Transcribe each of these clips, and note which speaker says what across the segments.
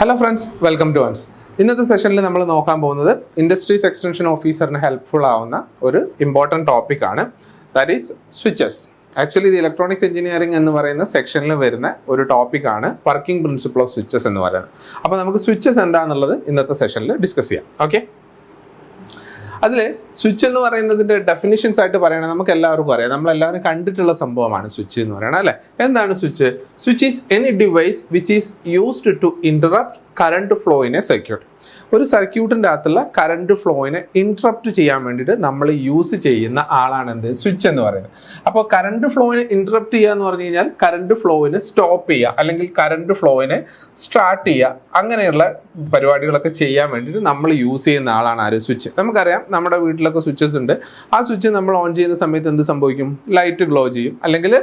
Speaker 1: Hello friends welcome to ones ഇന്നത്തെ സെഷനിൽ നമ്മൾ നോക്കാൻ പോകുന്നത് ഇൻഡസ്ട്രീസ് എക്സ്റ്റൻഷൻ ഓഫീസറിന് ഹെൽപ്ഫുൾ ആവുന്ന ഒരു ഇമ്പോർട്ടന്റ് ടോപ്പിക്കാണ് ദാറ്റ് ഈസ് സ്വിച്ചസ് ആക്ച്വലി ഇത് ഇലക്ട്രോണിക്സ് എഞ്ചിനീയറിംഗ് എന്ന് പറയുന്ന സെക്ഷനിൽ വരുന്ന ഒരു ടോപ്പിക്കാണ് വർക്കിംഗ് പ്രിൻസിപ്പിൾ ഓഫ് സ്വിച്ചസ് എന്ന് പറയുന്നത്. അപ്പോൾ നമുക്ക് സ്വിച്ചസ് എന്താണെന്നുള്ളത് ഇന്നത്തെ സെഷനിൽ ഡിസ്കസ് ചെയ്യാം. ഓക്കെ അതിൽ സ്വിച്ച് എന്ന് പറയുന്നതിന്റെ ഡെഫിനിഷൻസ് ആയിട്ട് പറയണത് നമുക്ക് എല്ലാവർക്കും അറിയാം. നമ്മൾ എല്ലാവരും കണ്ടിട്ടുള്ള സംഭവമാണ് സ്വിച്ച് എന്ന് പറയുന്നത് അല്ലേ? എന്താണ് switch? Switch is any device which is used to interrupt current ഫ്ലോയിനെ circuit ഒരു സർക്യൂട്ടിന്റെ അകത്തുള്ള കറണ്ട് ഫ്ലോയിനെ ഇൻട്രപ്റ്റ് ചെയ്യാൻ വേണ്ടിയിട്ട് നമ്മൾ യൂസ് ചെയ്യുന്ന ആളാണ് എന്ത്? സ്വിച്ച് എന്ന് പറയുന്നത്. അപ്പോൾ കറണ്ട് ഫ്ലോയിനെ ഇൻട്രപ്റ്റ് ചെയ്യുക എന്ന് പറഞ്ഞു കഴിഞ്ഞാൽ കറണ്ട് ഫ്ലോയിനെ സ്റ്റോപ്പ് ചെയ്യുക. അല്ലെങ്കിൽ കറണ്ട് ഫ്ലോയിനെ സ്റ്റാർട്ട് ചെയ്യുക. അങ്ങനെയുള്ള പരിപാടികളൊക്കെ ചെയ്യാൻ വേണ്ടിയിട്ട് നമ്മൾ യൂസ് ചെയ്യുന്ന ആളാണ് ആര്? സ്വിച്ച് നമുക്കറിയാം നമ്മുടെ വീട്ടിലൊക്കെ സ്വിച്ചസ് ഉണ്ട്. ആ സ്വിച്ച് നമ്മൾ ഓൺ ചെയ്യുന്ന സമയത്ത് എന്ത് സംഭവിക്കും? ലൈറ്റ് ഗ്ലോ ചെയ്യും. അല്ലെങ്കിൽ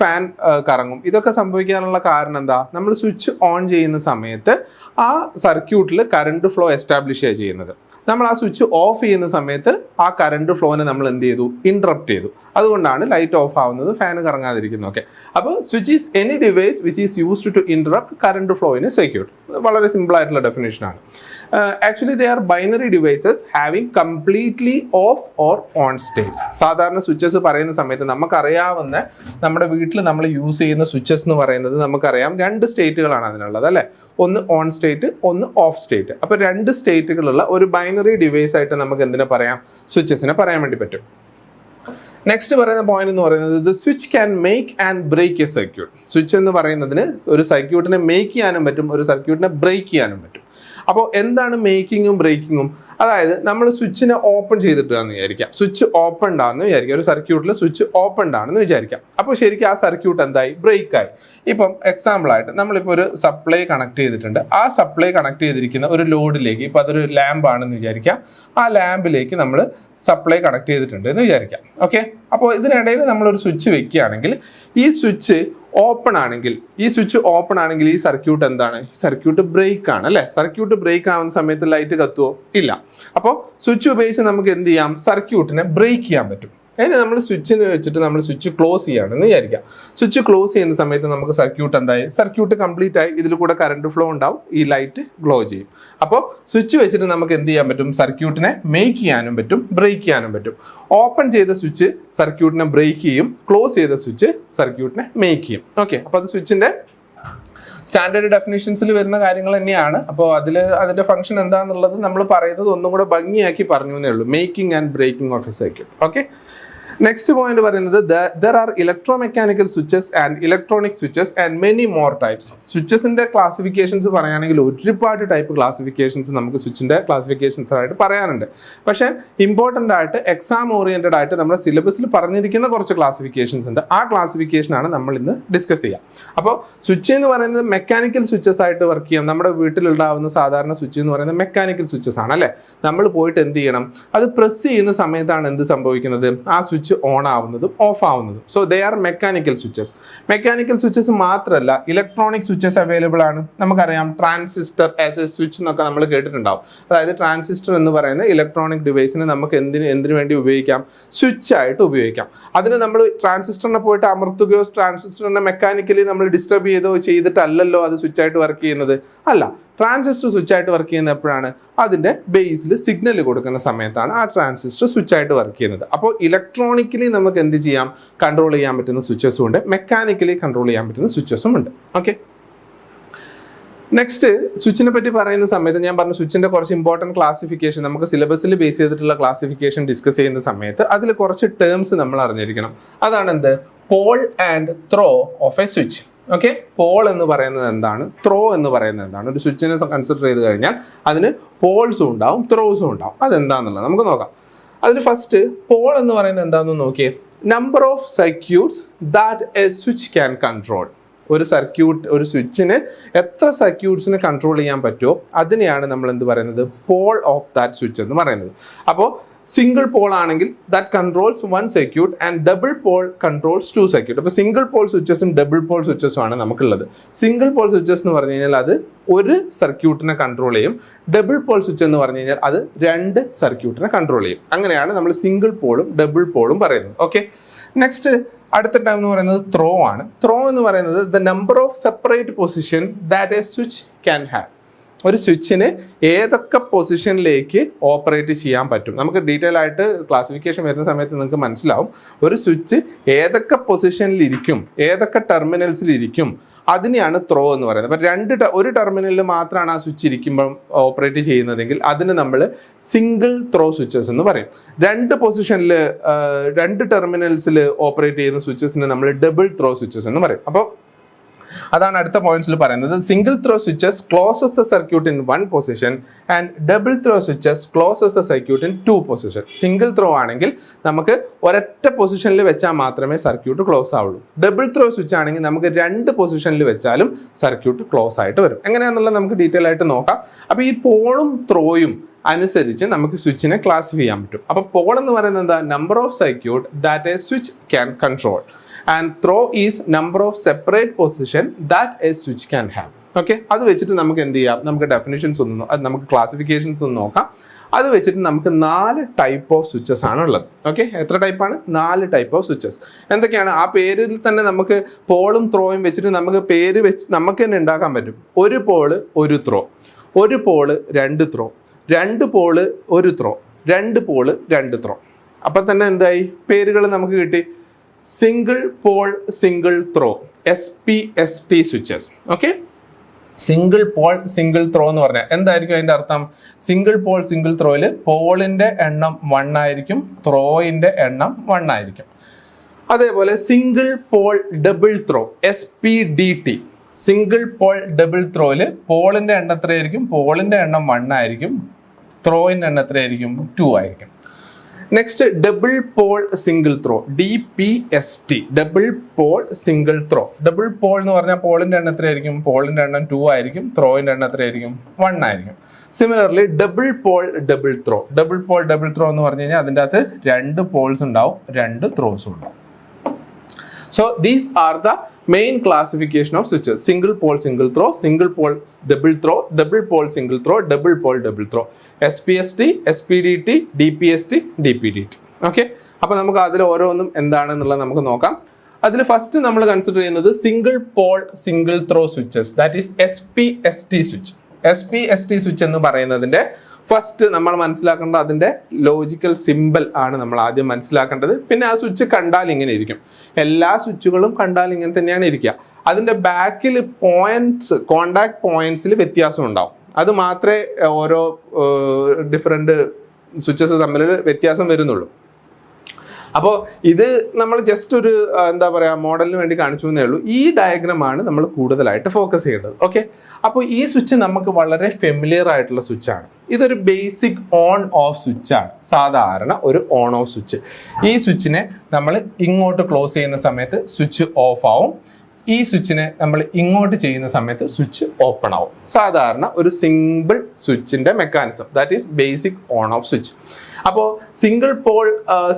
Speaker 1: ഫാൻ കറങ്ങും. ഇതൊക്കെ സംഭവിക്കാനുള്ള കാരണം എന്താ? നമ്മൾ സ്വിച്ച് ഓൺ ചെയ്യുന്ന സമയത്ത് ആ സർക്യൂട്ടിൽ കറണ്ട് ഫ്ലോ എസ്റ്റാബ്ലിഷ് ചെയ്യുക ചെയ്യുന്നത്. നമ്മൾ ആ സ്വിച്ച് ഓഫ് ചെയ്യുന്ന സമയത്ത് ആ കറണ്ട് ഫ്ലോനെ നമ്മൾ എന്ത് ചെയ്തു? ഇൻട്രപ്റ്റ് ചെയ്തു. അതുകൊണ്ടാണ് ലൈറ്റ് ഓഫ് ആവുന്നത് ഫാൻ കറങ്ങാതിരിക്കുന്നത്. ഒക്കെ അപ്പോൾ switch is any device which is used to interrupt current flow in a circuit വളരെ സിമ്പിൾ ആയിട്ടുള്ള ഡെഫിനേഷനാണ് actually they are binary devices having completely off or on states സാധാരണ സ്വിച്ചസ് പറയുന്ന സമയത്ത് നമുക്കറിയാവുന്ന നമ്മുടെ വീട്ടിൽ നമ്മൾ യൂസ് ചെയ്യുന്ന സ്വിച്ചസ് എന്ന് പറയുന്നത് നമുക്കറിയാം രണ്ട് സ്റ്റേറ്റുകളാണ് അതിനുള്ളത് അല്ലേ? ഒന്ന് ഓൺ സ്റ്റേറ്റ് ഒന്ന് ഓഫ് സ്റ്റേറ്റ് അപ്പോൾ രണ്ട് സ്റ്റേറ്റുകളുള്ള ഒരു ബൈനറി ഡിവൈസ് ആയിട്ട് നമുക്ക് എന്തിനെ പറയാം? സ്വിച്ചസിനെ പറയാൻ വേണ്ടി പറ്റും. നെക്സ്റ്റ് പറയുന്ന പോയിന്റ് എന്ന് പറയുന്നത് the switch can make and break a circuit switch എന്ന് പറയുന്നതിന് ഒരു സർക്യൂട്ടിനെ മേക്ക് ചെയ്യാനും പറ്റും ഒരു സർക്യൂട്ടിനെ ബ്രേക്ക് ചെയ്യാനും പറ്റും. അപ്പോൾ എന്താണ് മേക്കിങ്ങും ബ്രേക്കിങ്ങും അതായത് നമ്മൾ സ്വിച്ചിനെ ഓപ്പൺ ചെയ്തിട്ടാന്ന് വിചാരിക്കാം. സ്വിച്ച് ഓപ്പൺ ആണെന്ന് വിചാരിക്കാം. ഒരു സർക്യൂട്ടിൽ സ്വിച്ച് ഓപ്പൺ ആണെന്ന് വിചാരിക്കാം. അപ്പോൾ ശരിക്കും ആ സർക്യൂട്ട് എന്തായി? ബ്രേക്കായി ഇപ്പം എക്സാമ്പിൾ ആയിട്ട് നമ്മളിപ്പോൾ ഒരു സപ്ലൈ കണക്ട് ചെയ്തിട്ടുണ്ട്. ആ സപ്ലൈ കണക്ട് ചെയ്തിരിക്കുന്ന ഒരു ലോഡിലേക്ക് ഇപ്പോൾ അതൊരു ലാമ്പ് ആണെന്ന് വിചാരിക്കാം. ആ ലാമ്പിലേക്ക് നമ്മൾ സപ്ലൈ കണക്ട് ചെയ്തിട്ടുണ്ട് എന്ന് വിചാരിക്കാം. ഓക്കെ അപ്പോൾ ഇതിനിടയിൽ നമ്മളൊരു സ്വിച്ച് വെക്കുകയാണെങ്കിൽ ഈ സ്വിച്ച് ഓപ്പൺ ആണെങ്കിൽ ഈ സ്വിച്ച് ഓപ്പൺ ആണെങ്കിൽ ഈ സർക്യൂട്ട് എന്താണ്? സർക്യൂട്ട് ബ്രേക്ക് ആണ് അല്ലെ? സർക്യൂട്ട് ബ്രേക്ക് ആവുന്ന സമയത്ത് ലൈറ്റ് കത്തുവോ? ഇല്ല. അപ്പോൾ സ്വിച്ച് ഉപയോഗിച്ച് നമുക്ക് എന്ത് ചെയ്യാം? സർക്യൂട്ടിനെ ബ്രേക്ക് ചെയ്യാൻ പറ്റും. അതിന് നമ്മൾ സ്വിച്ചിന് വെച്ചിട്ട് നമ്മൾ സ്വിച്ച് ക്ലോസ് ചെയ്യുകയാണെന്ന് വിചാരിക്കാം. സ്വിച്ച് ക്ലോസ് ചെയ്യുന്ന സമയത്ത് നമുക്ക് സർക്യൂട്ട് എന്തായി? സർക്യൂട്ട് കംപ്ലീറ്റ് ആയി. ഇതിൽ കൂടെ കറണ്ട് ഫ്ലോ ഉണ്ടാവും. ഈ ലൈറ്റ് ഗ്ലോ ചെയ്യും. അപ്പോൾ സ്വിച്ച് വെച്ചിട്ട് നമുക്ക് എന്ത് ചെയ്യാൻ പറ്റും? സർക്യൂട്ടിനെ മേക്ക് ചെയ്യാനും പറ്റും. ബ്രേക്ക് ചെയ്യാനും പറ്റും. ഓപ്പൺ ചെയ്ത സ്വിച്ച് സർക്യൂട്ടിനെ ബ്രേക്ക് ചെയ്യും. ക്ലോസ് ചെയ്ത സ്വിച്ച് സർക്യൂട്ടിനെ മേക്ക് ചെയ്യും. ഓക്കെ അപ്പോൾ അത് സ്വിച്ചിന്റെ സ്റ്റാൻഡേർഡ് ഡെഫിനേഷൻസിൽ വരുന്ന കാര്യങ്ങൾ തന്നെയാണ്. അപ്പോൾ അതിൽ അതിന്റെ ഫംഗ്ഷൻ എന്താണെന്നുള്ളത് നമ്മൾ പറയുന്നത് ഒന്നും കൂടെ ഭംഗിയാക്കി പറഞ്ഞു എന്നേ ഉള്ളൂ. Making and breaking of a circuit okay next point പറയുന്നത് there are electromechanical switches and electronic switches and many more types സ്വിച്ചസിന്റെ classifications പറയുകയാണെങ്കിൽ ഒരുപാട് ടൈപ്പ് ക്ലാസിഫിക്കേഷൻസ് നമുക്ക് സ്വിച്ചിന്റെ ക്ലാസിഫിക്കേഷൻസ് ആയിട്ട് പറയാനുണ്ട്. പക്ഷേ ഇമ്പോർട്ടന്റ് ആയിട്ട് എക്സാം ഓറിയന്റഡ് ആയിട്ട് നമ്മുടെ സിലബസിൽ പറഞ്ഞിരിക്കുന്ന കുറച്ച് ക്ലാസിഫിക്കേഷൻസ് ഉണ്ട്. ആ ക്ലാസിഫിക്കേഷൻ ആണ് നമ്മൾ ഇന്ന് ഡിസ്കസ് ചെയ്യുക അപ്പോൾ സ്വിച്ച് എന്ന് പറയുന്നത് മെക്കാനിക്കൽ സ്വിച്ചസ് ആയിട്ട് വർക്ക് ചെയ്യാം. നമ്മുടെ വീട്ടിലുണ്ടാവുന്ന സാധാരണ സ്വിച്ച് എന്ന് പറയുന്നത് മെക്കാനിക്കൽ സ്വിച്ചസ് ആണ് അല്ലേ? നമ്മൾ പോയിട്ട് എന്ത് ചെയ്യണം? അത് പ്രസ് ചെയ്യുന്ന സമയത്താണ് എന്ത് സംഭവിക്കുന്നത്? ആ സ്വിച്ച് ഓൺ ആവുന്നതും off ആവുന്നതും. So they are mechanical switches mechanical switches മാത്രമല്ല ഇലക്ട്രോണിക് സ്വിച്ചസ് അവൈലബിൾ ആണ്. നമുക്കറിയാം ട്രാൻസിസ്റ്റർ ആസ് എ സ്വിച്ച് എന്നൊക്കെ നമ്മൾ കേട്ടിട്ടുണ്ടാവും. അതായത് ട്രാൻസിസ്റ്റർ എന്ന് പറയുന്ന ഇലക്ട്രോണിക് ഡിവൈസിന് നമുക്ക് എന്തിന് എന്തിനു വേണ്ടി ഉപയോഗിക്കാം? സ്വിച്ച് ആയിട്ട് ഉപയോഗിക്കാം. അതിന് നമ്മൾ ട്രാൻസിസ്റ്ററിനെ പോയിട്ട് അമർത്തുകയോ ട്രാൻസിസ്റ്ററിനെ മെക്കാനിക്കലി നമ്മൾ ഡിസ്റ്റർബ് ചെയ്തോ ചെയ്തിട്ടല്ലല്ലോ അത് സ്വിച്ച് ആയിട്ട് വർക്ക് ചെയ്യുന്നത്? അല്ല. ട്രാൻസിസ്റ്റർ സ്വിച്ച് ആയിട്ട് വർക്ക് ചെയ്യുന്നത് എപ്പോഴാണ്? അതിന്റെ ബേസിൽ സിഗ്നൽ കൊടുക്കുന്ന സമയത്താണ് ആ ട്രാൻസിസ്റ്റർ സ്വിച്ച് ആയിട്ട് വർക്ക് ചെയ്യുന്നത്. അപ്പോൾ ഇലക്ട്രോണിക്കലി നമുക്ക് എന്ത് ചെയ്യാം? കൺട്രോൾ ചെയ്യാൻ പറ്റുന്ന സ്വിച്ചസും ഉണ്ട്. മെക്കാനിക്കലി കൺട്രോൾ ചെയ്യാൻ പറ്റുന്ന സ്വിച്ചസും ഉണ്ട്. ഓക്കെ നെക്സ്റ്റ് സ്വിച്ചിനെ പറ്റി പറയുന്ന സമയത്ത് ഞാൻ പറഞ്ഞു സ്വിച്ചിന്റെ കുറച്ച് ഇമ്പോർട്ടന്റ് ക്ലാസിഫിക്കേഷൻ നമുക്ക് സിലബസിൽ ബേസ് ചെയ്തിട്ടുള്ള ക്ലാസിഫിക്കേഷൻ ഡിസ്കസ് ചെയ്യുന്ന സമയത്ത് അതിൽ കുറച്ച് ടേംസ് നമ്മൾ അറിഞ്ഞിരിക്കണം. അതാണ് എന്ത്? Pole and throw of a switch okay pole എന്ന് പറയുന്നത് എന്താണ്? ത്രോ എന്ന് പറയുന്നത് എന്താണ്? ഒരു സ്വിച്ചിനെ കൺസിഡർ ചെയ്ത് കഴിഞ്ഞാൽ അതിന് പോൾസും ഉണ്ടാവും ത്രോസും ഉണ്ടാവും. അതെന്താന്നുള്ളത് നമുക്ക് നോക്കാം. അതിൽ ഫസ്റ്റ് പോൾ എന്ന് പറയുന്നത് എന്താണെന്ന് നോക്കിയേ? Number of circuits that a switch can control ഒരു സർക്യൂട്ട് ഒരു സ്വിച്ചിന് എത്ര സർക്യൂട്ട്സിന് കൺട്രോൾ ചെയ്യാൻ പറ്റുമോ? അതിനെയാണ് നമ്മൾ എന്ത് പറയുന്നത്? പോൾ ഓഫ് ദാറ്റ് സ്വിച്ച് എന്ന് പറയുന്നത്. അപ്പോൾ സിംഗിൾ പോൾ ആണെങ്കിൽ that controls one circuit and double pole controls two circuit അപ്പോൾ സിംഗിൾ പോൾ സ്വിച്ചസും ഡബിൾ പോൾ സ്വിച്ചസും ആണ് നമുക്കുള്ളത്. സിംഗിൾ പോൾ സ്വിച്ചസ് എന്ന് പറഞ്ഞു കഴിഞ്ഞാൽ അത് ഒരു സർക്യൂട്ടിനെ കൺട്രോൾ ചെയ്യും. ഡബിൾ പോൾ സ്വിച്ച് എന്ന് പറഞ്ഞു കഴിഞ്ഞാൽ അത് രണ്ട് സർക്യൂട്ടിനെ കൺട്രോൾ ചെയ്യും. അങ്ങനെയാണ് നമ്മൾ സിംഗിൾ പോളും ഡബിൾ പോളും പറയുന്നത്. ഓക്കെ നെക്സ്റ്റ് അടുത്ത ടൈം എന്ന് പറയുന്നത് ത്രോ ആണ്. ത്രോ എന്ന് പറയുന്നത് the number of separate position that a switch can have ഒരു സ്വിച്ചിന് ഏതൊക്കെ പൊസിഷനിലേക്ക് ഓപ്പറേറ്റ് ചെയ്യാൻ പറ്റും? നമുക്ക് ഡീറ്റെയിൽ ആയിട്ട് ക്ലാസിഫിക്കേഷൻ വരുന്ന സമയത്ത് നിങ്ങൾക്ക് മനസ്സിലാവും. ഒരു സ്വിച്ച് ഏതൊക്കെ പൊസിഷനിലിരിക്കും ഏതൊക്കെ ടെർമിനൽസിലിരിക്കും അതിനെയാണ് ത്രോ എന്ന് പറയുന്നത്. അപ്പം രണ്ട് ഒരു ടെർമിനലിൽ മാത്രമാണ് ആ സ്വിച്ച് ഇരിക്കുമ്പം ഓപ്പറേറ്റ് ചെയ്യുന്നതെങ്കിൽ അതിന് നമ്മൾ സിംഗിൾ ത്രോ സ്വിച്ചസ് എന്ന് പറയും. രണ്ട് പൊസിഷനിൽ രണ്ട് ടെർമിനൽസിൽ ഓപ്പറേറ്റ് ചെയ്യുന്ന സ്വിച്ചസിന് നമ്മൾ ഡബിൾ ത്രോ സ്വിച്ചസ് എന്ന് പറയും. അപ്പോൾ അതാണ് അടുത്ത പോയിന്റ്സിൽ പറയുന്നത്. Single throw switches closes the circuit in one position and double throw switches closes the circuit in two position single throw ആണെങ്കിൽ നമുക്ക് ഒരൊറ്റ പൊസിഷനിൽ വെച്ചാൽ മാത്രമേ സർക്യൂട്ട് ക്ലോസ് ആവുള്ളൂ. ഡബിൾ ത്രോ സ്വിച്ച് ആണെങ്കിൽ നമുക്ക് രണ്ട് പൊസിഷനിൽ വെച്ചാലും സർക്യൂട്ട് ക്ലോസ് ആയിട്ട് വരും. എങ്ങനെയാണെന്നുള്ളത് നമുക്ക് ഡീറ്റെയിൽ ആയിട്ട് നോക്കാം. അപ്പോൾ ഈ പോളും ത്രോയും അനുസരിച്ച് നമുക്ക് സ്വിച്ചിനെ ക്ലാസിഫൈ ചെയ്യാൻ പറ്റും. അപ്പോൾ പോൾ എന്ന് പറയുന്നത് number of circuit that a switch can control and throw is number of separate position that a switch can have okay അത് വെച്ചിട്ട് നമുക്ക് എന്ത് ചെയ്യാം? നമുക്ക് ഡെഫിനേഷൻസ് ഒന്ന് നമുക്ക് ക്ലാസിഫിക്കേഷൻസ് ഒന്ന് നോക്കാം. അത് വെച്ചിട്ട് നമുക്ക് നാല് ടൈപ്പ് ഓഫ് സ്വിച്ചസ് ആണ് ഉള്ളത്. ഓക്കെ എത്ര ടൈപ്പാണ് നാല് ടൈപ്പ് ഓഫ് സ്വിച്ചസ് എന്തൊക്കെയാണ്? ആ പേരിൽ തന്നെ നമുക്ക് പോളും ത്രോയും വെച്ചിട്ട് നമുക്ക് പേര് വെച്ച് നമുക്ക് തന്നെ ഉണ്ടാക്കാൻ പറ്റും. ഒരു പോൾ ഒരു ത്രോ ഒരു പോൾ രണ്ട് ത്രോ രണ്ട് പോൾ ഒരു ത്രോ രണ്ട് പോൾ രണ്ട് ത്രോ അപ്പം തന്നെ എന്തായി? പേരുകൾ നമുക്ക് കിട്ടി. Single pole single throw S P S T switches okay single pole single throw എന്ന് പറഞ്ഞാൽ എന്തായിരിക്കും അതിന്റെ അർത്ഥം? സിംഗിൾ പോൾ സിംഗിൾ ത്രോയിൽ പോളിന്റെ എണ്ണം വൺ ആയിരിക്കും ത്രോയിന്റെ എണ്ണം വൺ ആയിരിക്കും. അതേപോലെ single pole double throw S P D T single pole double ത്രോയിൽ പോളിന്റെ എണ്ണം എത്രയായിരിക്കും? പോളിന്റെ എണ്ണം വൺ ആയിരിക്കും ത്രോയിന്റെ എണ്ണം എത്രയായിരിക്കും? ടു ആയിരിക്കും. Next double pole single throw D P S T double pole single throw double pole എന്ന് പറഞ്ഞാൽ പോളിന്റെ എണ്ണം എത്രയായിരിക്കും? പോളിന്റെ എണ്ണം ടു ആയിരിക്കും. ത്രോയിന്റെ എണ്ണം എത്രയായിരിക്കും? വൺ ആയിരിക്കും. Similarly double pole double throw double pole double throw എന്ന് പറഞ്ഞു കഴിഞ്ഞാൽ അതിന്റെ അകത്ത് രണ്ട് പോൾസ് ഉണ്ടാവും രണ്ട് ത്രോസും ഉണ്ടാവും. So these are the main classification of switches. Single pole, single throw, single pole, double throw, double pole, single throw, double pole, double throw. SPST, SPDT, DPST, DPDT. Okay. അപ്പോൾ നമുക്ക് അതിൽ ഓരോന്നും എന്താണെന്നുള്ളത് നമുക്ക് നോക്കാം അതിൽ ഫസ്റ്റ് നമ്മൾ കൺസിഡർ ചെയ്യുന്നത് single pole single throw switches that is S P S T switch S P S T switch എന്ന് പറയുന്നതിന്റെ ഫസ്റ്റ് നമ്മൾ മനസ്സിലാക്കേണ്ടത് അതിന്റെ ലോജിക്കൽ സിമ്പിൾ ആണ് നമ്മൾ ആദ്യം മനസ്സിലാക്കേണ്ടത്. പിന്നെ ആ സ്വിച്ച് കണ്ടാൽ ഇങ്ങനെ ഇരിക്കും. എല്ലാ സ്വിച്ചുകളും കണ്ടാൽ ഇങ്ങനെ തന്നെയാണ് ഇരിക്കുക. അതിന്റെ ബാക്കിൽ പോയിന്റ്സ് കോണ്ടാക്ട് പോയിന്റ്സിൽ വ്യത്യാസം ഉണ്ടാവും. അത് മാത്രമേ ഓരോ ഡിഫറെന്റ് സ്വിച്ചസ് തമ്മിൽ വ്യത്യാസം വരുന്നുള്ളൂ. അപ്പോൾ ഇത് നമ്മൾ ജസ്റ്റ് ഒരു എന്താ പറയുക മോഡലിന് വേണ്ടി കാണിച്ചു എന്നേ ഉള്ളൂ. ഈ ഡയഗ്രമാണ് നമ്മൾ കൂടുതലായിട്ട് ഫോക്കസ് ചെയ്യേണ്ടത്. ഓക്കെ അപ്പോൾ ഈ സ്വിച്ച് നമുക്ക് വളരെ ഫെമിലിയർ ആയിട്ടുള്ള സ്വിച്ചാണ് ഇതൊരു ബേസിക് ഓൺ ഓഫ് സ്വിച്ചാണ് സാധാരണ ഒരു ഓൺ ഓഫ് സ്വിച്ച് ഈ സ്വിച്ചിനെ നമ്മൾ ഇങ്ങോട്ട് ക്ലോസ് ചെയ്യുന്ന സമയത്ത് സ്വിച്ച് ഓഫ് ആവും. ഈ സ്വിച്ചിനെ നമ്മൾ ഇങ്ങോട്ട് ചെയ്യുന്ന സമയത്ത് സ്വിച്ച് ഓപ്പൺ ആവും. സാധാരണ ഒരു simple സ്വിച്ചിന്റെ mechanism that is basic on off switch അപ്പോൾ സിംഗിൾ പോൾ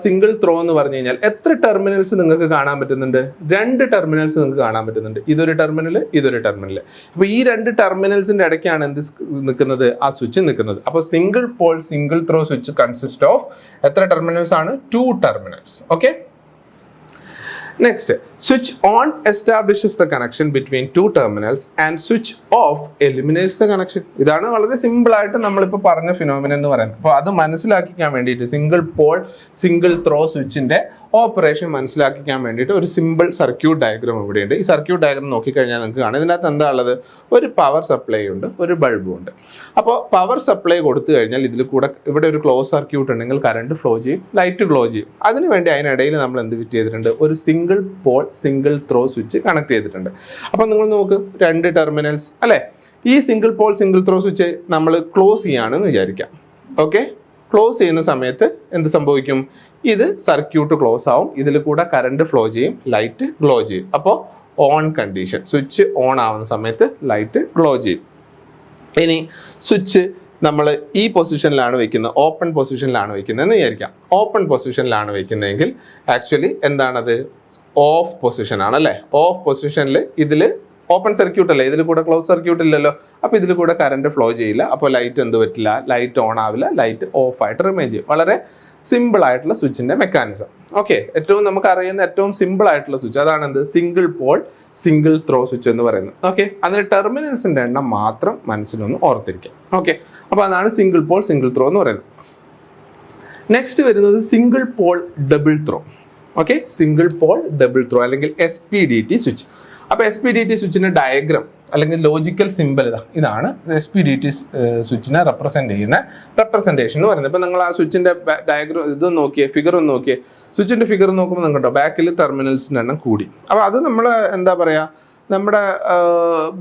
Speaker 1: സിംഗിൾ ത്രോ എന്ന് പറഞ്ഞു കഴിഞ്ഞാൽ എത്ര ടെർമിനൽസ് നിങ്ങൾക്ക് കാണാൻ പറ്റുന്നുണ്ട്? രണ്ട് ടെർമിനൽസ് നിങ്ങൾക്ക് കാണാൻ പറ്റുന്നുണ്ട്. ഇതൊരു ടെർമിനൽ ഇതൊരു ടെർമിനൽ അപ്പോൾ ഈ രണ്ട് ടെർമിനൽസിന്റെ ഇടയ്ക്കാണ് എന്ത് നിൽക്കുന്നത്? ആ സ്വിച്ച് നിൽക്കുന്നത്. അപ്പോൾ single pole single throw switch consist of എത്ര ടെർമിനൽസ് ആണ്? Two terminals okay Next, switch on establishes the connection between two terminals and switch off eliminates the connection ഇതാണ് വളരെ സിമ്പിൾ ആയിട്ട് നമ്മളിപ്പോൾ പറഞ്ഞ ഫിനോമിന എന്ന് പറയുന്നത്. അപ്പോൾ അത് മനസ്സിലാക്കിക്കാൻ വേണ്ടിയിട്ട് സിംഗിൾ പോൾ സിംഗിൾ ത്രോ സ്വിച്ചിന്റെ ഓപ്പറേഷൻ മനസ്സിലാക്കിക്കാൻ വേണ്ടിയിട്ട് ഒരു സിമ്പിൾ സർക്യൂട്ട് ഡയഗ്രാം ഇവിടെയുണ്ട്. ഈ സർക്യൂട്ട് ഡയഗ്രാം നോക്കിക്കഴിഞ്ഞാൽ നിങ്ങൾക്ക് കാണാം. ഇതിനകത്ത് എന്താ ഉള്ളത്? ഒരു പവർ സപ്ലൈ ഉണ്ട് ഒരു ബൾബും ഉണ്ട്. അപ്പോൾ പവർ സപ്ലൈ കൊടുത്തു കഴിഞ്ഞാൽ ഇതിൽ കൂടെ ഇവിടെ ഒരു ക്ലോസ് സർക്യൂട്ട് ഉണ്ടെങ്കിൽ കറണ്ട് ഫ്ലോ ചെയ്യും ലൈറ്റ് ഗ്ലോ ചെയ്യും. അതിനുവേണ്ടി അതിനിടയിൽ നമ്മൾ എന്ത് ചെയ്തിട്ടുണ്ട്? ഒരു single pole single throw switch connect ചെയ്തിട്ടുണ്ട്. അപ്പോൾ നിങ്ങൾ നോക്ക് രണ്ട് ടെർമിനൽസ് അല്ലേ? ഈ single pole single throw switch നമ്മൾ ക്ലോസ് ചെയ്യാണെന്ന് വിചാരിക്കാം. ഓക്കെ ക്ലോസ് ചെയ്യുന്ന സമയത്ത് എന്ത് സംഭവിക്കും? ഇത് സർക്യൂട്ട് ക്ലോസ് ആവും. ഇതിൽ കൂടെ കറണ്ട് ഫ്ലോ ചെയ്യും ലൈറ്റ് ഗ്ലോ ചെയ്യും. അപ്പോൾ ഓൺ കണ്ടീഷൻ സ്വിച്ച് ഓൺ ആവുന്ന സമയത്ത് ലൈറ്റ് ഗ്ലോ ചെയ്യും. ഇനി സ്വിച്ച് നമ്മൾ ഈ പൊസിഷനിലാണ് വെക്കുന്നത് ഓപ്പൺ പൊസിഷനിലാണ് വെക്കുന്നത് എന്ന് വിചാരിക്കാം. ഓപ്പൺ പൊസിഷനിലാണ് വെക്കുന്നതെങ്കിൽ ആക്ച്വലി എന്താണത്? ഓഫ് പൊസിഷൻ ആണ് അല്ലേ? ഓഫ് പൊസിഷനിൽ ഇതിൽ ഓപ്പൺ സർക്യൂട്ട് അല്ലേ? ഇതിൽ കൂടെ ക്ലോസ് സർക്യൂട്ട് ഇല്ലല്ലോ. അപ്പോൾ ഇതിൽ കൂടെ കറണ്ട് ഫ്ലോ ചെയ്യില്ല. അപ്പോൾ ലൈറ്റ് എന്ത് പറ്റില്ല? ലൈറ്റ് ഓൺ ആവില്ല. ലൈറ്റ് ഓഫ് ആയിട്ട് റിമൈൻ ചെയ്യും. വളരെ സിമ്പിൾ ആയിട്ടുള്ള സ്വിച്ചിന്റെ മെക്കാനിസം ഓക്കെ ഏറ്റവും നമുക്ക് അറിയുന്ന ഏറ്റവും സിമ്പിൾ ആയിട്ടുള്ള സ്വിച്ച് അതാണ് എന്ത്? Single pole single throw switch എന്ന് പറയുന്നത്. ഓക്കെ അതിന് ടെർമിനൽസിന്റെ എണ്ണം മാത്രം മനസ്സിലൊന്ന് ഓർത്തിരിക്കാം ഓക്കെ അപ്പോൾ അതാണ് സിംഗിൾ പോൾ സിംഗിൾ ത്രോ എന്ന് പറയുന്നത്. നെക്സ്റ്റ് വരുന്നത് single pole double throw okay single pole double throw അല്ലെങ്കിൽ S P D T switch അപ്പോൾ എസ് പി ഡി ടി സ്വിച്ചിന്റെ ഡയഗ്രം അല്ലെങ്കിൽ ലോജിക്കൽ സിമ്പിൾ ഇതാ. ഇതാണ് എസ് പി ഡി ടി സ്വിച്ചിനെ റെപ്രസെന്റ് ചെയ്യുന്ന റെപ്രസെന്റേഷൻ എന്ന് പറയുന്നത്. ഇപ്പൊ നിങ്ങൾ ആ സ്വിച്ചിന്റെ ഡയഗ്രം ഇത് നോക്കിയേ ഫിഗർ ഒന്ന് നോക്കിയേ. സ്വിച്ചിന്റെ ഫിഗർ നോക്കുമ്പോൾ നിങ്ങൾക്ക് കേട്ടോ ബാക്കിൽ ടെർമിനൽസിന്റെ എണ്ണം കൂടി. അപ്പോൾ അത് നമ്മൾ എന്താ പറയാ? നമ്മുടെ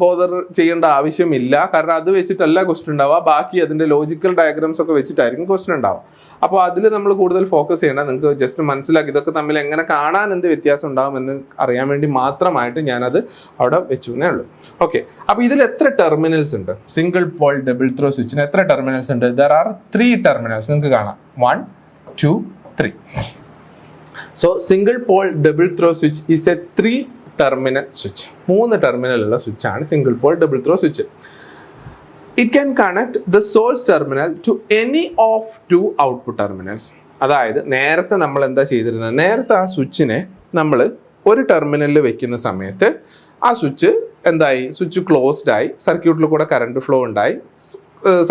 Speaker 1: ബോധർ ചെയ്യേണ്ട ആവശ്യമില്ല. കാരണം അത് വെച്ചിട്ടല്ല ക്വസ്റ്റ്യൻ ഉണ്ടാവുക. ബാക്കി അതിന്റെ ലോജിക്കൽ ഡയഗ്രാംസ് ഒക്കെ വെച്ചിട്ടായിരിക്കും ക്വസ്റ്റ്യൻ ഉണ്ടാവുക. അപ്പോൾ അതിൽ നമ്മൾ കൂടുതൽ ഫോക്കസ് ചെയ്യണം നിങ്ങൾക്ക് ജസ്റ്റ് മനസ്സിലാക്കി. ഇതൊക്കെ തമ്മിൽ എങ്ങനെ കാണാൻ എന്ത് വ്യത്യാസം ഉണ്ടാകുമെന്ന് അറിയാൻ വേണ്ടി മാത്രമായിട്ട് ഞാനത് അവിടെ വെച്ചു എന്നേ ഉള്ളൂ. ഓക്കെ അപ്പോൾ ഇതിൽ എത്ര ടെർമിനൽസ് ഉണ്ട്? സിംഗിൾ പോൾ ഡബിൾ ത്രോ സ്വിച്ചിന് എത്ര ടെർമിനൽസ് ഉണ്ട്? ദർ ആർ ത്രീ ടെർമിനൽസ് നിങ്ങൾക്ക് കാണാം. One two three so single pole double throw switch is a three terminal switch മൂന്ന് ടെർമിനൽ ഉള്ള സ്വിച്ചാണ് single pole double throw switch it can connect the source terminal to any of two output terminals അതായത് നേരത്തെ നമ്മൾ എന്താ ചെയ്തിരുന്നത്? നേരത്തെ ആ സ്വിച്ചിനെ നമ്മൾ ഒരു ടെർമിനലിൽ വെക്കുന്ന സമയത്ത് ആ സ്വിച്ച് എന്തായി? സ്വിച്ച് ക്ലോസ്ഡ് ആയി. സർക്യൂട്ടിൽ കൂടെ കറണ്ട് ഫ്ലോ ഉണ്ടായി.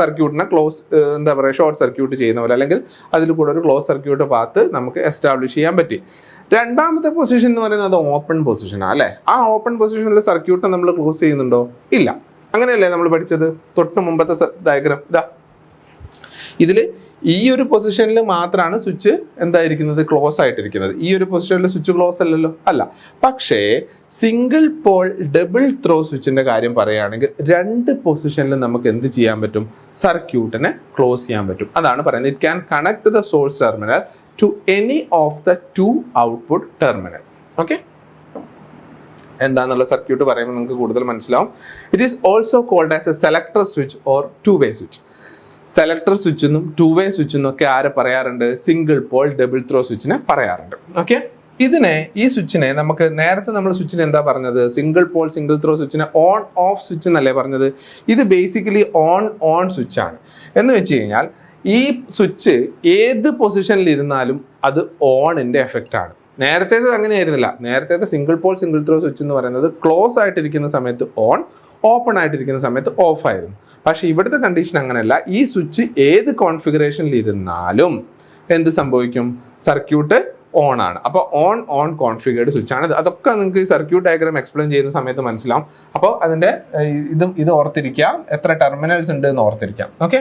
Speaker 1: സർക്യൂട്ടിനെ ക്ലോസ് എന്താ പറയുക ഷോർട്ട് സർക്യൂട്ട് ചെയ്യുന്ന പോലെ അല്ലെങ്കിൽ അതിൽ കൂടെ ഒരു ക്ലോസ് സർക്യൂട്ട് പാത്ത് നമുക്ക് എസ്റ്റാബ്ലിഷ് ചെയ്യാൻ പറ്റി. രണ്ടാമത്തെ പൊസിഷൻ എന്ന് പറയുന്നത് അത് ഓപ്പൺ പൊസിഷനാണ് അല്ലേ? ആ ഓപ്പൺ പൊസിഷനിൽ സർക്യൂട്ട് നമ്മൾ ക്ലോസ് ചെയ്യുന്നുണ്ടോ? ഇല്ല. അങ്ങനെയല്ലേ നമ്മൾ പഠിച്ചത്? തൊട്ട് മുമ്പത്തെ ഡയഗ്രാം ഇതാ. ഇതിൽ ഈ ഒരു പൊസിഷനിൽ മാത്രമാണ് സ്വിച്ച് എന്തായിരിക്കുന്നത്? ക്ലോസ് ആയിട്ടിരിക്കുന്നത്. ഈ ഒരു പൊസിഷനിൽ സ്വിച്ച് ക്ലോസ് അല്ലല്ലോ? അല്ല. പക്ഷേ സിംഗിൾ പോൾ ഡബിൾ ത്രോ സ്വിച്ചിന്റെ കാര്യം പറയുകയാണെങ്കിൽ രണ്ട് പൊസിഷനിൽ നമുക്ക് എന്ത് ചെയ്യാൻ പറ്റും? സർക്യൂട്ടിനെ ക്ലോസ് ചെയ്യാൻ പറ്റും. അതാണ് പറയുന്നത്. It can connect the source terminal to any of the two output terminal okay എന്താന്നുള്ള circuit പറയുമ്പോൾ നിങ്ങൾക്ക് കൂടുതൽ മനസ്സിലാവും. It is also called as a selector switch or two way switch selector switch എന്നും ടു വേ സ്വിച്ച് ഒക്കെ ആരെ പറയാറുണ്ട്? Single pole double throw സ്വിച്ചിനെ പറയാറുണ്ട്. ഓക്കെ ഇതിനെ ഈ സ്വിച്ചിനെ നമുക്ക് നേരത്തെ നമ്മൾ സ്വിച്ചിനെ എന്താ പറഞ്ഞത്? സിംഗിൾ പോൾ സിംഗിൾ ത്രോ സ്വിച്ചിനെ ഓൺ ഓഫ് സ്വിച്ച് എന്നല്ലേ പറഞ്ഞത്? ഇത് ബേസിക്കലി ഓൺ ഓൺ സ്വിച്ച് ആണ്. എന്ന് വെച്ച് കഴിഞ്ഞാൽ ഈ സ്വിച്ച് ഏത് പൊസിഷനിൽ ഇരുന്നാലും അത് ഓണിന്റെ എഫക്റ്റ് ആണ്. നേരത്തേത് അങ്ങനെയായിരുന്നില്ല. നേരത്തേത് single pole single throw switch എന്ന് പറയുന്നത് ക്ലോസ് ആയിട്ടിരിക്കുന്ന സമയത്ത് ഓൺ ഓപ്പൺ ആയിട്ടിരിക്കുന്ന സമയത്ത് ഓഫ് ആയിരുന്നു. പക്ഷേ ഇവിടുത്തെ കണ്ടീഷൻ അങ്ങനെയല്ല. ഈ സ്വിച്ച് ഏത് കോൺഫിഗറേഷനിൽ ഇരുന്നാലും എന്ത് സംഭവിക്കും? സർക്യൂട്ട് ഓൺ ആണ്. അപ്പോൾ ഓൺ ഓൺ കോൺഫിഗേർഡ് സ്വിച്ച് ആണ്. അതൊക്കെ നിങ്ങൾക്ക് സർക്യൂട്ട് ഡയഗ്രാം എക്സ്പ്ലെയിൻ ചെയ്യുന്ന സമയത്ത് മനസ്സിലാവും. അപ്പോൾ അതിന്റെ ഇതും ഇത് ഓർത്തിരിക്കാം. എത്ര ടെർമിനൽസ് ഉണ്ട് എന്ന് ഓർത്തിരിക്കാം. ഓക്കെ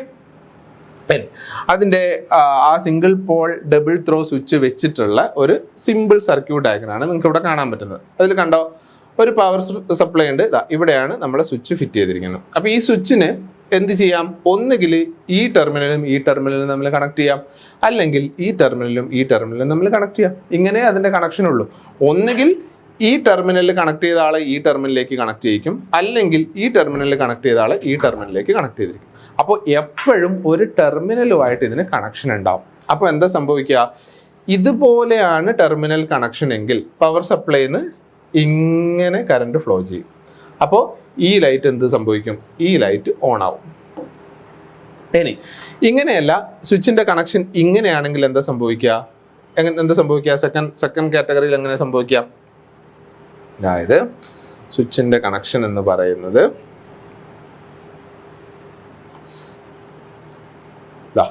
Speaker 1: ഇനി അതിന്റെ ആ, single pole double throw switch വെച്ചിട്ടുള്ള ഒരു സിമ്പിൾ സർക്യൂട്ട് ഡയഗ്രാണ് നിങ്ങൾക്ക് ഇവിടെ കാണാൻ പറ്റുന്നത്. അതിൽ കണ്ടോ ഒരു പവർ സപ്ലൈ ഉണ്ട്. ഇവിടെയാണ് നമ്മൾ സ്വിച്ച് ഫിറ്റ് ചെയ്തിരിക്കുന്നത്. അപ്പോൾ ഈ സ്വിച്ചിന് എന്ത് ചെയ്യാം? ഒന്നുകിൽ ഈ ടെർമിനലും ഈ ടെർമിനലും നമ്മൾ കണക്ട് ചെയ്യാം. അല്ലെങ്കിൽ ഈ ടെർമിനലും ഈ ടെർമിനലും നമ്മൾ കണക്ട് ചെയ്യാം. ഇങ്ങനെ അതിന്റെ കണക്ഷൻ ഉള്ളൂ. ഒന്നുകിൽ ഈ ടെർമിനലിൽ കണക്ട് ചെയ്ത ആളെ ഈ ടെർമിനലിലേക്ക് കണക്ട് ചെയ്യിക്കും. അല്ലെങ്കിൽ ഈ ടെർമിനലിൽ കണക്ട് ചെയ്ത ആളെ ഈ ടെർമിനലിലേക്ക് കണക്ട് ചെയ്തിരിക്കും. അപ്പോൾ എപ്പോഴും ഒരു ടെർമിനലുമായിട്ട് ഇതിന് കണക്ഷൻ ഉണ്ടാവും. അപ്പോൾ എന്താ സംഭവിക്കുക? ഇതുപോലെയാണ് ടെർമിനൽ കണക്ഷൻ എങ്കിൽ പവർ സപ്ലൈന്ന് ഇങ്ങനെ കറണ്ട് ഫ്ലോ ചെയ്യും. അപ്പോൾ ഈ ലൈറ്റ് എന്ത് സംഭവിക്കും? ഈ ലൈറ്റ് ഓൺ ആവും. ഇനി ഇങ്ങനെയല്ല സ്വിച്ചിന്റെ കണക്ഷൻ ഇങ്ങനെയാണെങ്കിൽ എന്താ സംഭവിക്കുക? എങ്ങനെ എന്താ സംഭവിക്കുക? സെക്കൻഡ് സെക്കൻഡ് കാറ്റഗറിയിൽ എങ്ങനെ സംഭവിക്കുക? അതായത് സ്വിച്ചിന്റെ കണക്ഷൻ എന്ന് പറയുന്നത് ദാ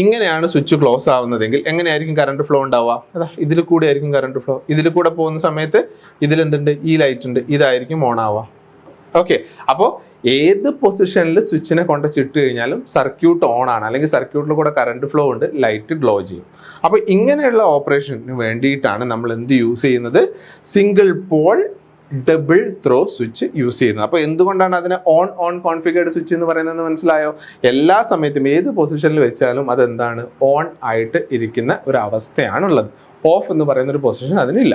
Speaker 1: ഇങ്ങനെയാണ് സ്വിച്ച് ക്ലോസ് ആവുന്നതെങ്കിൽ എങ്ങനെയായിരിക്കും കറണ്ട് ഫ്ലോ ഉണ്ടാവുക? അതാ ഇതിൽ കൂടെ ആയിരിക്കും കറണ്ട് ഫ്ലോ ഇതിൽ കൂടെ പോകുന്ന സമയത്ത് ഇതിൽ എന്തുണ്ട് ഈ ലൈറ്റ് ഉണ്ട്. ഇതായിരിക്കും ഓൺ ആവുക. ഓക്കെ അപ്പോൾ ഏത് പൊസിഷനിൽ സ്വിച്ചിനെ കൊണ്ട് ചിട്ട് കഴിഞ്ഞാലും സർക്യൂട്ട് ഓൺ ആണ്. അല്ലെങ്കിൽ സർക്യൂട്ടിൽ കൂടെ കറണ്ട് ഫ്ലോ ഉണ്ട് ലൈറ്റ് ഗ്ലോ ചെയ്യും. അപ്പോൾ ഇങ്ങനെയുള്ള ഓപ്പറേഷന് വേണ്ടിയിട്ടാണ് നമ്മൾ എന്ത് യൂസ് ചെയ്യുന്നത്? Single pole double throw switch use ചെയ്യുന്നത്. അപ്പോൾ എന്തുകൊണ്ടാണ് അതിനെ ഓൺ ഓൺ കോൺഫിഗേർഡ് സ്വിച്ച് എന്ന് പറയുന്നത് മനസ്സിലായോ? എല്ലാ സമയത്തും ഏത് പൊസിഷനിൽ വെച്ചാലും അതെന്താണ്? ഓൺ ആയിട്ട് ഇരിക്കുന്ന ഒരു അവസ്ഥയാണുള്ളത്. ഓഫ് എന്ന് പറയുന്ന ഒരു പൊസിഷൻ അതിനില്ല.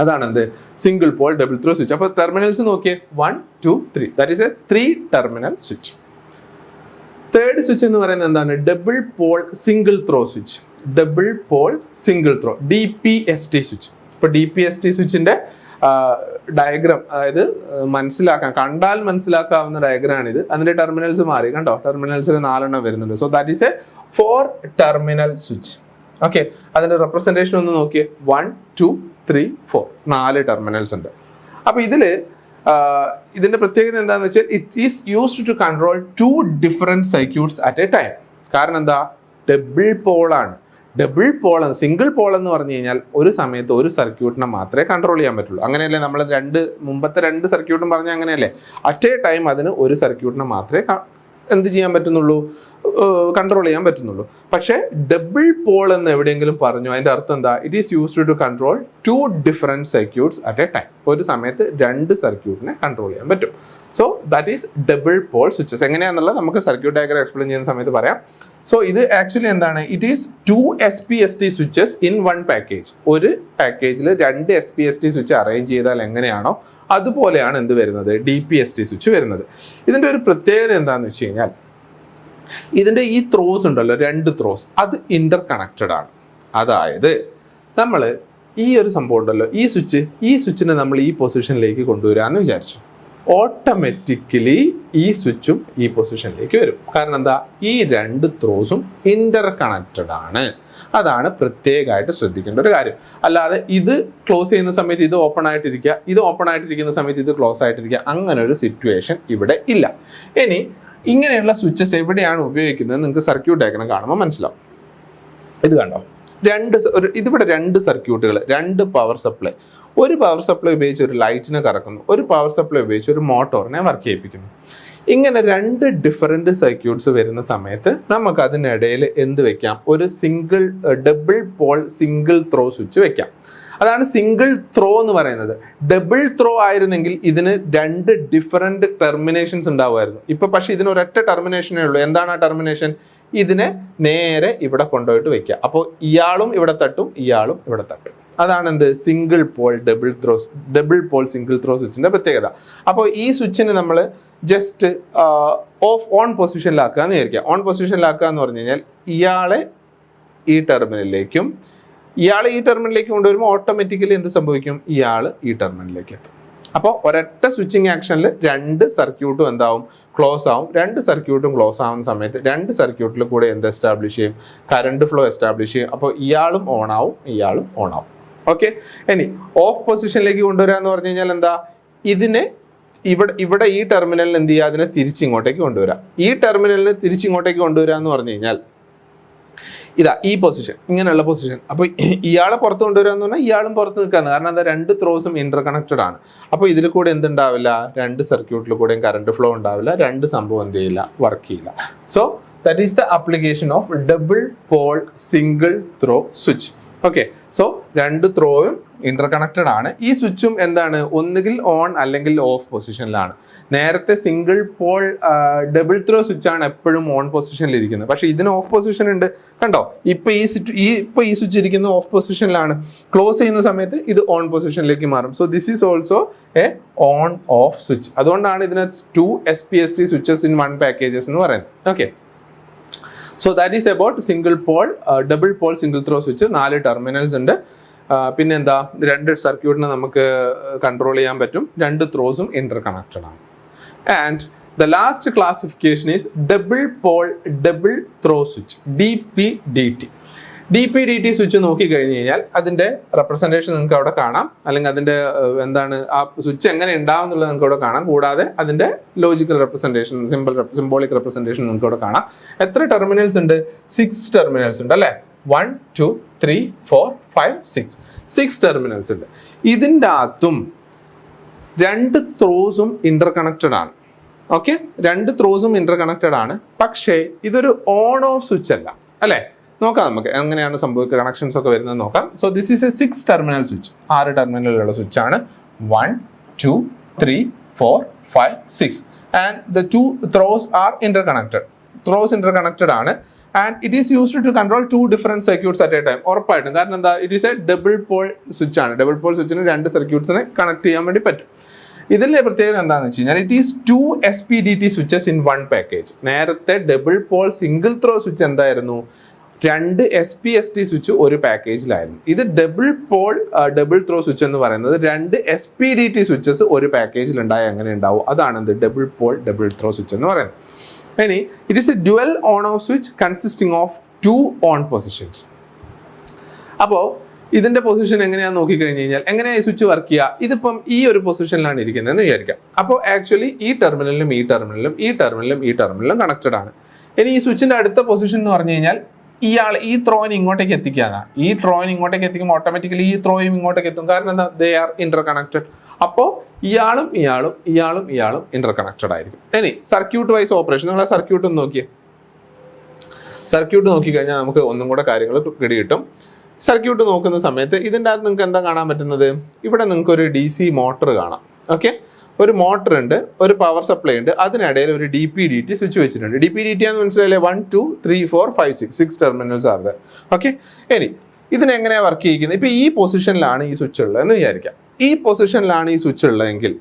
Speaker 1: അതാണ് എന്ത്? Single pole double throw switch അപ്പോൾ ടെർമിനൽസ് നോക്കിയേ. One two three that is a three terminal switch third switch എന്ന് പറയുന്നത് എന്താണ്? Double pole single throw switch double pole single throw D P S T switch ഇപ്പൊ D P S T സ്വിച്ചിന്റെ diagram അതായത് മനസ്സിലാക്കാം. മനസ്സിലാക്കാൻ കണ്ടാൽ മനസ്സിലാക്കാവുന്ന ഡയഗ്രാം ഇത് അതിന്റെ ടെർമിനൽസ് മാറി. കണ്ടോ? ടെർമിനൽസിൽ നാലെണ്ണം വരുന്നുണ്ട്. So that is a four terminal switch okay അതിന്റെ റെപ്രസെന്റേഷൻ ഒന്ന് നോക്കിയേ. വൺ ടു ത്രീ ഫോർ നാല് ടെർമിനൽസ് ഉണ്ട്. അപ്പൊ ഇതിൽ ഇതിന്റെ പ്രത്യേകത എന്താണെന്ന് വെച്ചാൽ it is used to control two different circuits at a time കാരണം എന്താ? ഡബിൾ പോളാണ് ഡബിൾ പോൾ സിംഗിൾ പോൾ എന്ന് പറഞ്ഞു കഴിഞ്ഞാൽ ഒരു സമയത്ത് ഒരു സർക്യൂട്ടിനെ മാത്രമേ കൺട്രോൾ ചെയ്യാൻ പറ്റുള്ളൂ. അങ്ങനെയല്ലേ നമ്മൾ രണ്ട് മുമ്പത്തെ രണ്ട് സർക്യൂട്ടും പറഞ്ഞാൽ അങ്ങനെയല്ലേ? അറ്റ് എ ടൈം അതിന് ഒരു സർക്യൂട്ടിനെ മാത്രമേ എന്ത് ചെയ്യാൻ പറ്റുന്നുള്ളൂ? കൺട്രോൾ ചെയ്യാൻ പറ്റുന്നുള്ളൂ. പക്ഷേ ഡബിൾ പോൾ എന്ന് എവിടെയെങ്കിലും പറഞ്ഞു അതിന്റെ അർത്ഥം എന്താ? It is used to control two different circuits at a time ഒരു സമയത്ത് രണ്ട് സർക്യൂട്ടിനെ കൺട്രോൾ ചെയ്യാൻ പറ്റും. So that is double pole switches എങ്ങനെയാണെന്നുള്ളത് നമുക്ക് സർക്യൂട്ട് ഡയഗ്രം എക്സ്പ്ലെയിൻ ചെയ്യുന്ന സമയത്ത് പറയാം. സോ ഇത് ആക്ച്വലി എന്താണ്? It is two S P S T switches in one package ഒരു പാക്കേജിൽ രണ്ട് S P S T switch arrange ചെയ്താൽ എങ്ങനെയാണോ അതുപോലെയാണ് എന്ത് വരുന്നത്? D P S T switch വരുന്നത്. ഇതിന്റെ ഒരു പ്രത്യേകത എന്താണെന്ന് വെച്ച് കഴിഞ്ഞാൽ ഇതിന്റെ ഈ ത്രോസ് ഉണ്ടല്ലോ രണ്ട് ത്രോസ് അത് ഇന്റർ കണക്റ്റഡ് ആണ്. അതായത് നമ്മൾ ഈ ഒരു സംഭവം ഉണ്ടല്ലോ ഈ സ്വിച്ച് ഈ സ്വിച്ചിനെ നമ്മൾ ഈ പൊസിഷനിലേക്ക് കൊണ്ടുവരാമെന്ന് വിചാരിച്ചു. ഓട്ടോമാറ്റിക്കലി ഈ സ്വിച്ചും ഈ പൊസിഷനിലേക്ക് വരും. കാരണം എന്താ? ഈ രണ്ട് ത്രോസും ഇന്റർ കണക്റ്റഡ് ആണ്. അതാണ് പ്രത്യേകമായിട്ട് ശ്രദ്ധിക്കേണ്ട ഒരു കാര്യം. അല്ലാതെ ഇത് ക്ലോസ് ചെയ്യുന്ന സമയത്ത് ഇത് ഓപ്പൺ ആയിട്ടിരിക്കുക ഇത് ഓപ്പൺ ആയിട്ടിരിക്കുന്ന സമയത്ത് ഇത് ക്ലോസ് ആയിട്ടിരിക്കുക അങ്ങനെ ഒരു സിറ്റുവേഷൻ ഇവിടെ ഇല്ല. ഇനി ഇങ്ങനെയുള്ള സ്വിച്ചസ് എവിടെയാണ് ഉപയോഗിക്കുന്നത്? നിങ്ങൾക്ക് സർക്യൂട്ട് ഡയഗ്രം കാണുമ്പോൾ മനസ്സിലാവും. ഇത് കണ്ടോ? രണ്ട് ഒരു ഇതിവിടെ രണ്ട് സർക്യൂട്ടുകൾ രണ്ട് പവർ സപ്ലൈ ഒരു പവർ സപ്ലൈ ഉപയോഗിച്ച് ഒരു ലൈറ്റിനെ കറക്കുന്നു. ഒരു പവർ സപ്ലൈ ഉപയോഗിച്ച് ഒരു മോട്ടോറിനെ വർക്ക് ചെയ്യിപ്പിക്കുന്നു. ഇങ്ങനെ രണ്ട് ഡിഫറെന്റ് സർക്യൂട്ട്സ് വരുന്ന സമയത്ത് നമുക്ക് അതിനിടയിൽ എന്ത് വെക്കാം? ഒരു single double pole single throw switch വെക്കാം. അതാണ് സിംഗിൾ ത്രോ എന്ന് പറയുന്നത്. ഡബിൾ ത്രോ ആയിരുന്നെങ്കിൽ ഇതിന് രണ്ട് ഡിഫറെന്റ് ടെർമിനേഷൻസ് ഉണ്ടാവുമായിരുന്നു. ഇപ്പൊ പക്ഷേ ഇതിന് ഒരൊറ്റ ടെർമിനേഷനേ ഉള്ളൂ. എന്താണ് ആ ടെർമിനേഷൻ ഇതിനെ നേരെ ഇവിടെ കൊണ്ടുപോയിട്ട് വെക്കുക. അപ്പോൾ ഇയാളും ഇവിടെ തട്ടും ഇയാളും ഇവിടെ തട്ടും. അതാണ് എന്ത് single pole double throw double pole single throw സ്വിച്ചിന്റെ പ്രത്യേകത. അപ്പോൾ ഈ സ്വിച്ചിന് നമ്മൾ ജസ്റ്റ് ഓഫ് ഓൺ പൊസിഷനിലാക്കുക എന്ന് വിചാരിക്കുക. ഓൺ പൊസിഷനിലാക്കുക എന്ന് പറഞ്ഞു കഴിഞ്ഞാൽ ഇയാളെ ഈ ടെർമിനലിലേക്കും ഇയാൾ ഈ ടെർമിനലിലേക്ക് കൊണ്ടുവരുമ്പോൾ ഓട്ടോമാറ്റിക്കലി എന്ത് സംഭവിക്കും? ഇയാൾ ഈ ടെർമിനലിലേക്ക് എത്തും. അപ്പോൾ ഒരൊറ്റ സ്വിച്ചിങ് ആക്ഷനിൽ രണ്ട് സർക്യൂട്ടും എന്താവും? ക്ലോസ് ആവും. രണ്ട് സർക്യൂട്ടും ക്ലോസ് ആവുന്ന സമയത്ത് രണ്ട് സർക്യൂട്ടിൽ കൂടെ എന്ത് എസ്റ്റാബ്ലിഷ് ചെയ്യും? കറണ്ട് ഫ്ലോ എസ്റ്റാബ്ലിഷ് ചെയ്യും. അപ്പോൾ ഇയാളും ഓൺ ആവും ഇയാളും ഓൺ ആവും. ഓക്കെ ഇനി ഓഫ് പൊസിഷനിലേക്ക് കൊണ്ടുവരിക എന്ന് പറഞ്ഞു കഴിഞ്ഞാൽ എന്താ? ഇതിനെ ഇവിടെ ഇവിടെ ഈ ടെർമിനലിൽ എന്ത് ചെയ്യുക? അതിനെ തിരിച്ചിങ്ങോട്ടേക്ക് കൊണ്ടുവരിക ഈ ടെർമിനലിന് തിരിച്ചിങ്ങോട്ടേക്ക് കൊണ്ടുവരിക എന്ന് പറഞ്ഞു കഴിഞ്ഞാൽ ഇതാ ഈ പൊസിഷൻ ഇങ്ങനെയുള്ള പൊസിഷൻ അപ്പോൾ ഇയാളെ പുറത്ത് കൊണ്ടുവരിക എന്ന് പറഞ്ഞാൽ ഇയാളും പുറത്ത് നിൽക്കാന്ന് കാരണം എന്താ? രണ്ട് ത്രോസും ഇന്റർ കണക്റ്റഡ് ആണ്. അപ്പോൾ ഇതിൽ കൂടെ എന്തുണ്ടാവില്ല രണ്ട് സർക്യൂട്ടിൽ കൂടെയും കറണ്ട് ഫ്ലോ ഉണ്ടാവില്ല. രണ്ട് സംഭവം എന്ത് ചെയ്യില്ല? വർക്ക് ചെയ്യില്ല. So that is the application of double pole single throw switch okay so രണ്ട് ത്രോയും ഇന്റർ കണക്റ്റഡ് ആണ്. ഈ സ്വിച്ചും എന്താണ്? ഒന്നുകിൽ ഓൺ അല്ലെങ്കിൽ ഓഫ് പൊസിഷനിലാണ് നേരത്തെ single pole double throw switch ആണ് എപ്പോഴും ഓൺ പൊസിഷനിൽ ഇരിക്കുന്നത്. പക്ഷെ ഇതിന് ഓഫ് പൊസിഷൻ ഉണ്ട്. കണ്ടോ? ഇപ്പൊ ഈ സ്വിച്ച് ഈ ഇപ്പൊ ഈ സ്വിച്ച് ഇരിക്കുന്ന ഓഫ് പൊസിഷനിലാണ് ക്ലോസ് ചെയ്യുന്ന സമയത്ത് ഇത് ഓൺ പൊസിഷനിലേക്ക് മാറും. So this is also a on off switch അതുകൊണ്ടാണ് ഇതിന് two S P S T switches in one packages എന്ന് പറയുന്നത്. Okay so that is about single pole double pole single throw switch നാല് ടെർമിനൽസ് ഉണ്ട്. പിന്നെന്താ രണ്ട് സർക്യൂട്ടിനെ നമുക്ക് കൺട്രോൾ ചെയ്യാൻ പറ്റും. രണ്ട് ത്രോസും ഇന്റർ കണക്റ്റഡ് ആണ്. And the last classification is double pole double throw switch D P D T D P D T switch നോക്കി കഴിഞ്ഞു കഴിഞ്ഞാൽ അതിന്റെ റെപ്രസെന്റേഷൻ നിങ്ങൾക്ക് അവിടെ കാണാം. അല്ലെങ്കിൽ അതിന്റെ എന്താണ് ആ സ്വിച്ച് എങ്ങനെ ഉണ്ടാവും എന്നുള്ളത് നിങ്ങൾക്ക് അവിടെ കാണാം. കൂടാതെ അതിന്റെ logical representation simple symbolic representation നിങ്ങൾക്ക് അവിടെ കാണാം. എത്ര ടെർമിനൽസ് ഉണ്ട്? സിക്സ് ടെർമിനൽസ് ഉണ്ട് അല്ലേ? One two three four five six six terminals ഉണ്ട്. ഇതിന്റെ അകത്തും രണ്ട് ത്രോസും ഇന്റർ കണക്റ്റഡ് ആണ്. ഓക്കെ രണ്ട് ത്രോസും ഇന്റർ കണക്റ്റഡ് ആണ്. പക്ഷേ ഇതൊരു ഓൺ ഓഫ് സ്വിച്ച് അല്ല. അല്ലേ? നോക്കാം നമുക്ക്. എങ്ങനെയാണ് സംഭവിക്കുക? കണക്ഷൻസ് ഒക്കെ വരുന്നത് നോക്കാം. So this is a six terminal switch ആറ് ടെർമിനലുള്ള സ്വിച്ച് ആണ്. One two three four five six and the two throws are interconnected throws interconnected ആണ്. And it is used to control two different circuits at a time ഉറപ്പായിട്ടും. കാരണം എന്താ? It is a double pole switch ആണ്. Double pole സ്വിച്ചിന് രണ്ട് സർക്യൂട്ട്സിനെ connect ചെയ്യാൻ വേണ്ടി പറ്റും. ഇതിലെ പ്രത്യേകത എന്താണെന്ന് വെച്ച് കഴിഞ്ഞാൽ it is two S P D T switches in one package നേരത്തെ double pole single throw switch എന്തായിരുന്നു? രണ്ട് S P S T switch ഒരു പാക്കേജിലായിരുന്നു. ഇത് double pole double throw switch എന്ന് പറയുന്നത് രണ്ട് S P D T switches ഒരു പാക്കേജിൽ ഉണ്ടായ അങ്ങനെ ഉണ്ടാവും? അതാണ് എന്ത് double pole double throw switch എന്ന് പറയുന്നത്. ഇനി it is a dual on off switch consisting of two on positions അപ്പോൾ ഇതിന്റെ പൊസിഷൻ എങ്ങനെയാണെന്ന് നോക്കിക്കഴിഞ്ഞ് കഴിഞ്ഞാൽ എങ്ങനെയാണ് ഈ സ്വിച്ച് വർക്ക് ചെയ്യുക? ഇതിപ്പം ഈ ഒരു പൊസിഷനിലാണ് ഇരിക്കുന്നതെന്ന് വിചാരിക്കാം. അപ്പോൾ ആക്ച്വലി ഈ ടെർമിനലിലും ഈ ടെർമിനലിലും ഈ ടെർമിനലിലും ഈ ടെർമിനലിലും കണക്റ്റഡ് ആണ്. ഇനി ഈ സ്വിച്ചിന്റെ അടുത്ത പൊസിഷൻ എന്ന് പറഞ്ഞു കഴിഞ്ഞാൽ ഇയാൾ ഈ ത്രോയിന് ഇങ്ങോട്ടേക്ക് എത്തിക്കാനാ ഈ ത്രോയിന് ഇങ്ങോട്ടേക്ക് എത്തിക്കുമ്പോൾ ഓട്ടോമാറ്റിക്കലി ഈ ത്രോയും ഇങ്ങോട്ടേക്ക് എത്തും. കാരണം എന്താ? ദേ ആർ ഇന്റർ കണക്റ്റഡ് അപ്പോൾ ഇയാളും ഇയാളും ഇയാളും ഇയാളും ഇന്റർ കണക്റ്റഡ് ആയിരിക്കും. ഇനി സർക്യൂട്ട് വൈസ് ഓപ്പറേഷൻ നിങ്ങൾ ആ സർക്യൂട്ട് ഒന്ന് നോക്കിയേ. സർക്യൂട്ട് നോക്കിക്കഴിഞ്ഞാൽ നമുക്ക് ഒന്നും കൂടെ കാര്യങ്ങൾ പിടി കിട്ടും. സർക്യൂട്ട് നോക്കുന്ന സമയത്ത് ഇതിന്റെ അകത്ത് നിങ്ങൾക്ക് എന്താ കാണാൻ പറ്റുന്നത്? ഇവിടെ നിങ്ങൾക്ക് ഒരു ഡി സി മോട്ടർ കാണാം. ഓക്കെ ഒരു മോട്ടർ ഉണ്ട് ഒരു പവർ സപ്ലൈ ഉണ്ട് അതിനിടയിൽ ഒരു D P D T switch വെച്ചിട്ടുണ്ട്. ഡി പി ഡി ടി ആണെന്ന് മനസ്സിലായില്ലേ? One two three four five six six terminals are okay ഇനി ഇതിനെങ്ങനെയാണ് വർക്ക് ചെയ്യിക്കുന്നത്? ഇപ്പൊ ഈ പൊസിഷനിലാണ് ഈ സ്വിച്ച് ഉള്ളത് എന്ന് വിചാരിക്കാം. ഈ പൊസിഷനിലാണ് ഈ സ്വിച്ച് ഉള്ളതെങ്കിൽ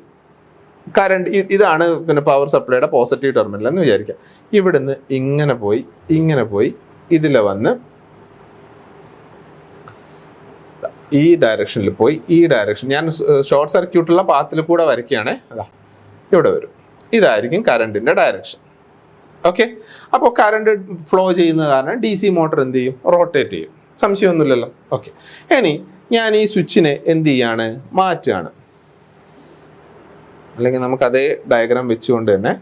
Speaker 1: കറണ്ട് ഇതാണ് പിന്നെ പവർ സപ്ലൈയുടെ പോസിറ്റീവ് ടെർമിനൽ എന്ന് വിചാരിക്കാം. ഇവിടുന്ന് ഇങ്ങനെ പോയി ഇങ്ങനെ പോയി ഇതിലെ വന്ന് ഈ ഡയറക്ഷനിൽ പോയി ഈ ഡയറക്ഷൻ ഞാൻ ഷോർട്ട് സർക്യൂട്ടുള്ള പാത്തിൽ കൂടെ വരയ്ക്കുകയാണേ. അതാ ഇവിടെ വരും. ഇതായിരിക്കും കറണ്ടിന്റെ ഡയറക്ഷൻ ഓക്കെ അപ്പോൾ കറണ്ട് ഫ്ലോ ചെയ്യുന്ന കാരണം ഡി സി മോട്ടർ എന്ത് ചെയ്യും? റോട്ടേറ്റ് ചെയ്യും. സംശയമൊന്നുമില്ലല്ലോ. ഓക്കെ ഇനി ഞാൻ ഈ സ്വിച്ചിനെ എന്ത് ചെയ്യാണ്? മാറ്റുകയാണ്. അല്ലെങ്കിൽ നമുക്ക് അതേ ഡയഗ്രാം വെച്ചുകൊണ്ട് തന്നെ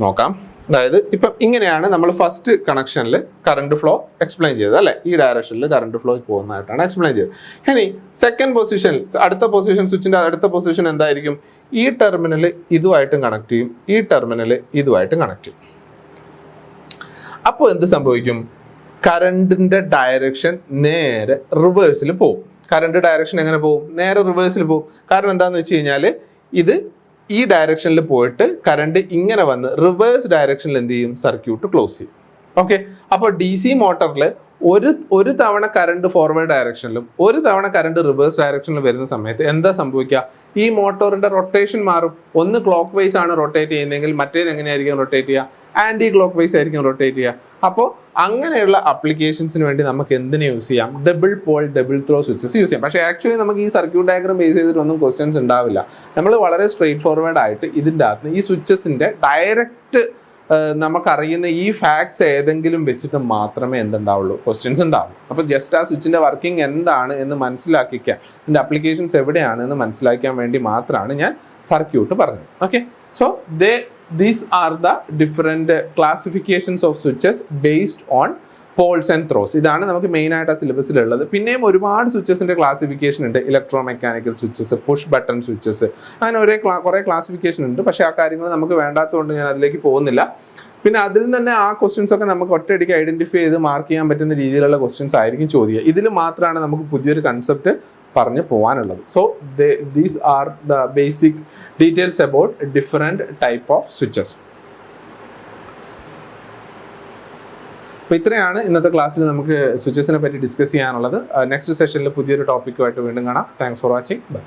Speaker 1: നോക്കാം. അതായത് ഇപ്പം ഇങ്ങനെയാണ് നമ്മൾ ഫസ്റ്റ് കണക്ഷനിൽ കറണ്ട് ഫ്ലോ എക്സ്പ്ലെയിൻ ചെയ്തത് അല്ലെ? ഈ ഡയറക്ഷനിൽ കറണ്ട് ഫ്ലോ പോകുന്നതായിട്ടാണ് എക്സ്പ്ലെയിൻ ചെയ്തത്. ഇനി സെക്കൻഡ് പൊസിഷൻ അടുത്ത പൊസിഷൻ സ്വിച്ചിന്റെ അടുത്ത പൊസിഷൻ എന്തായിരിക്കും? ഈ ടെർമിനൽ ഇതുമായിട്ടും കണക്ട് ചെയ്യും ഈ ടെർമിനൽ ഇതുമായിട്ടും കണക്ട് ചെയ്യും. അപ്പോൾ എന്ത് സംഭവിക്കും? കറണ്ടിന്റെ ഡയറക്ഷൻ നേരെ റിവേഴ്സിൽ പോകും. കറണ്ട് ഡയറക്ഷൻ എങ്ങനെ പോകും? നേരെ റിവേഴ്സിൽ പോകും. കാരണം എന്താണെന്ന് വെച്ച് കഴിഞ്ഞാൽ ഇത് ഈ ഡയറക്ഷനിൽ പോയിട്ട് കറണ്ട് ഇങ്ങനെ വന്ന് റിവേഴ്സ് ഡയറക്ഷനിൽ എന്ത് ചെയ്യും? സർക്യൂട്ട് ക്ലോസ് ചെയ്യും. ഓക്കെ അപ്പോൾ ഡി സി മോട്ടറിൽ ഒരു ഒരു തവണ കറണ്ട് ഫോർവേഡ് ഡയറക്ഷനിലും ഒരു തവണ കറണ്ട് റിവേഴ്സ് ഡയറക്ഷനിലും വരുന്ന സമയത്ത് എന്താ സംഭവിക്കുക? ഈ മോട്ടോറിന്റെ റൊട്ടേഷൻ മാറും. ഒന്ന് ക്ലോക്ക് വൈസ് ആണ് റൊട്ടേറ്റ് ചെയ്യുന്നതെങ്കിൽ മറ്റേത് എങ്ങനെയായിരിക്കും റൊട്ടേറ്റ് ചെയ്യുക? ആന്റി ക്ലോക്ക് വൈസ് ആയിരിക്കും റൊട്ടേറ്റ് ചെയ്യുക. അപ്പോൾ അങ്ങനെയുള്ള അപ്ലിക്കേഷൻസിന് വേണ്ടി നമുക്ക് എന്തിനു യൂസ് ചെയ്യാം? Double pole double throw switches use ചെയ്യാം. പക്ഷേ ആക്ച്വലി നമുക്ക് ഈ സർക്യൂട്ട് ഡയഗ്രം ബേസ് ചെയ്തിട്ടൊന്നും ക്വസ്റ്റ്യൻസ് ഉണ്ടാവില്ല. നമ്മൾ വളരെ സ്ട്രെയിറ്റ് ഫോർവേഡ് ആയിട്ട് ഇതിന്റെ അകത്ത് ഈ സ്വിച്ചസിന്റെ ഡയറക്റ്റ് നമുക്കറിയുന്ന ഈ ഫാക്ട്സ് ഏതെങ്കിലും വെച്ചിട്ട് മാത്രമേ എന്തുണ്ടാവുള്ളൂ ക്വസ്റ്റ്യൻസ് ഉണ്ടാവും അപ്പോൾ ജസ്റ്റ് ആ സ്വിച്ചിന്റെ വർക്കിംഗ് എന്താണ് എന്ന് മനസ്സിലാക്കിക്കാൻ ഇതിന്റെ അപ്ലിക്കേഷൻസ് എവിടെയാണ് എന്ന് മനസ്സിലാക്കാൻ വേണ്ടി മാത്രമാണ് ഞാൻ സർക്യൂട്ട് പറഞ്ഞത്. Okay so they these are the different classifications of switches based on poles and throws ഇതാണ് നമുക്ക് മെയിൻ ആയിട്ട് ആ സിലബസിലുള്ളത് പിന്നെയും ഒരുപാട് സ്വിച്ചസിന്റെ ക്ലാസിഫിക്കേഷൻ ഉണ്ട്. Electromechanical switches push button switches അങ്ങനെ ഒരേ കുറേ ക്ലാസിഫിക്കേഷൻ ഉണ്ട്. പക്ഷേ ആ കാര്യങ്ങൾ നമുക്ക് വേണ്ടാത്തതുകൊണ്ട് ഞാൻ അതിലേക്ക് പോകുന്നില്ല. പിന്നെ അതിൽ തന്നെ ആ ക്വസ്റ്റ്യൻസ് ഒക്കെ നമുക്ക് ഒറ്റയടിക്ക് ഐഡന്റിഫൈ ചെയ്ത് മാർക്ക് ചെയ്യാൻ പറ്റുന്ന രീതിയിലുള്ള ക്വസ്റ്റ്യൻസ് ആയിരിക്കും ചോദിക്കുക. ഇതിൽ മാത്രമാണ് നമുക്ക് പുതിയൊരു കൺസെപ്റ്റ് പറഞ്ഞ് പോകാനുള്ളത് so these are the basic details about different type of switches അപ്പോൾ ഇത്രയാണ് ഇന്നത്തെ ക്ലാസ്സിൽ നമുക്ക് സ്വിച്ചസിനെ പറ്റി ഡിസ്കസ് ചെയ്യാനുള്ളത്. നെക്സ്റ്റ് സെഷനിൽ പുതിയൊരു ടോപ്പിക്കുമായിട്ട് വീണ്ടും കാണാം. Thanks for watching bye